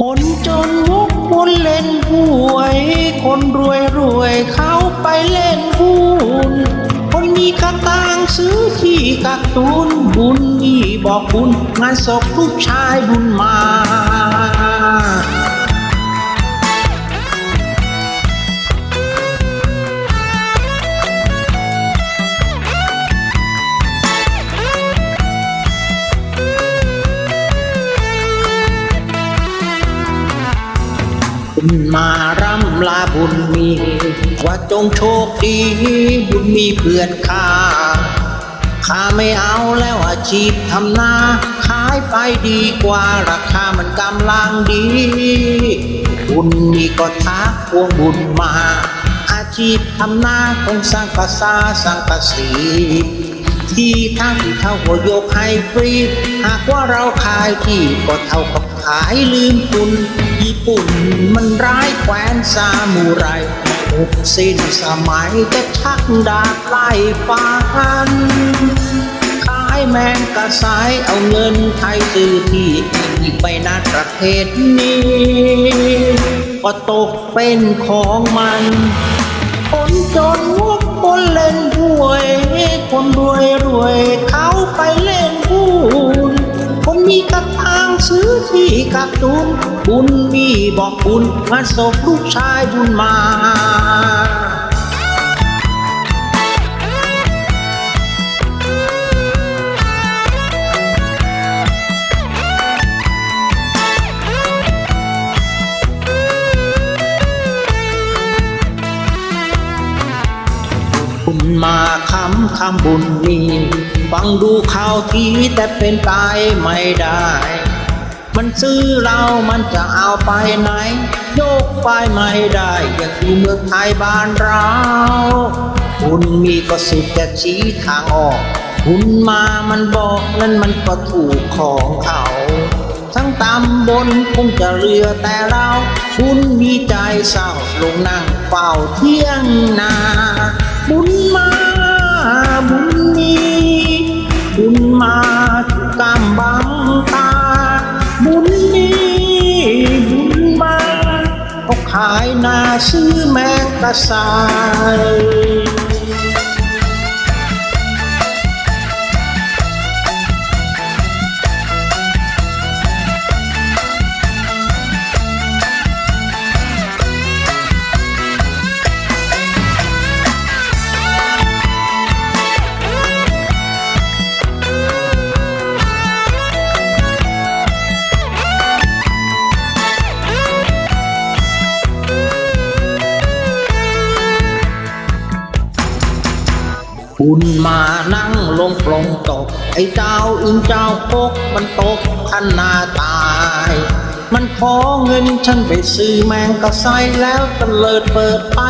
คนจนวุกวนเล่นหวย คนรวยรวยเขาไปเล่นหุ้น คนมีกระตังซื้อที่กักตุนบุญนี่บอกบุญงานศพลูกชายบุญมา บุญมาร่ำลาบุญมี ว่าจงโชคดี บุญมีเพื่อนข้าข้าไม่เอาแล้วอาชีพทำนาขายไปดีกว่าราคามันกำลังดี บุญมีก็ทักพวงบุญมา อาชีพทำนาคงสร้างภาษาสร้างภาษีที่ทั้งที่เท่าก็ยกให้ฟรี หากว่าเราขายที่ก็เท่ากับายลืมคุณญี่ปุ่นมันร้ายแคว้นซามูไรหมดสิ้นสมัยจะชักดาบไล่ฟันขายแมงกระสายเอาเงินไทยซื้อที่อีกไปนาประเทศนี้ก็ตกเป็นของมันคนจนงกคนเล่นหวย คนรวยรวยเขาไปเล่น ที่กับตุนบุญมีบอกบุญงานศพลูกชายบุญมาบุญมาคำคำบุญมี ฟังดูข่าวทีแต่เป็นไปไม่ได้ มันซื้อเรามันจะเอาไปไหน โยกไปไม่ได้อยากอยู่เมืองไทยบ้านเราบุญมีก็สุดจะชี้ทางออกบุญมามันบอกนั่นมันก็ถูกของเขา ทั้งตำบนคงจะเหลือแต่เราบุญมีใจเศร้าลงนั่งเฝ้าเที่ยงนาายนาซื้อแมงกระสาย บุณมานั่งลงปลงตก ไอ้เจ้าอึงเจ้าพกมันตกขันนาตาย มันขอเงินฉันไปซื้อแมงกระไซแล้วตะเลิดเปิดไป